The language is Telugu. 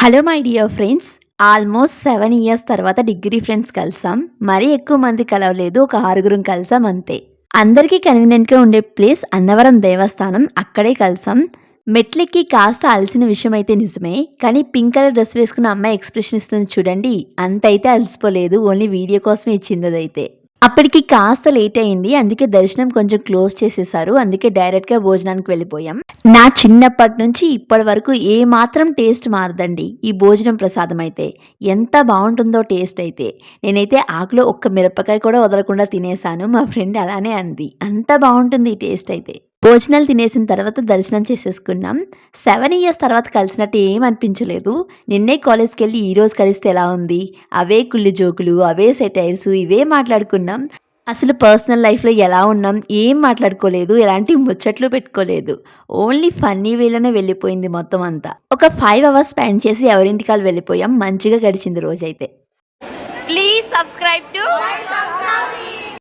Hello my dear friends almost seven years తర్వాత డిగ్రీ ఫ్రెండ్స్ కలిసాం. మరీ ఎక్కువ మంది కలవలేదు. ఒక ఆరుగురం కలిసాం అంతే. అందరికీ కన్వీనియంట్గా ఉండే ప్లేస్ అన్నవరం దేవస్థానం. అక్కడే కలిసాం. మెట్లెక్కి కాస్త అలసిన విషయం అయితే నిజమే. కానీ పింక్ కలర్ డ్రెస్ వేసుకున్న అమ్మాయి ఎక్స్ప్రెషన్ ఇస్తుంది చూడండి. అంత అయితే అలసిపోలేదు. ఓన్లీ వీడియో కోసమే ఇచ్చింది అదైతే. అప్పటికి కాస్త లేట్ అయింది. అందుకే దర్శనం కొంచెం క్లోజ్ చేసేసారు. అందుకే డైరెక్ట్గా భోజనానికి వెళ్ళిపోయాం. నా చిన్నప్పటి నుంచి ఇప్పటి వరకు ఏ మాత్రం టేస్ట్ మారదండి. ఈ భోజనం ప్రసాదం అయితే. ఎంత బాగుంటుందో టేస్ట్ అయితే. నేనైతే ఆకులో ఒక్క మిరపకాయ కూడా వదలకుండా తినేసాను మా ఫ్రెండ్ అలానే అంది. అంత బాగుంటుంది ఈ టేస్ట్ అయితే. భోజనాలు తినేసిన తర్వాత దర్శనం చేసేసుకున్నాం. సెవెన్ ఇయర్స్ తర్వాత కలిసినట్టు ఏం అనిపించలేదు. నిన్నే కాలేజ్కి వెళ్ళి ఈ రోజు కలిస్తే ఎలా ఉంది? అవే కుళ్ళు జోకులు అవే సెటైర్స్ ఇవే మాట్లాడుకున్నాం. అసలు పర్సనల్ లైఫ్లో ఎలా ఉన్నాం? ఏం మాట్లాడుకోలేదు? ఎలాంటి ముచ్చట్లు పెట్టుకోలేదు. ఓన్లీ ఫన్నీ వేలోనే వెళ్ళిపోయింది మొత్తం అంతా. ఒక ఫైవ్ అవర్స్ స్పెండ్ చేసి ఎవరింటికి వాళ్ళు వెళ్ళిపోయాం. మంచిగా గడిచింది రోజైతే. Please subscribe to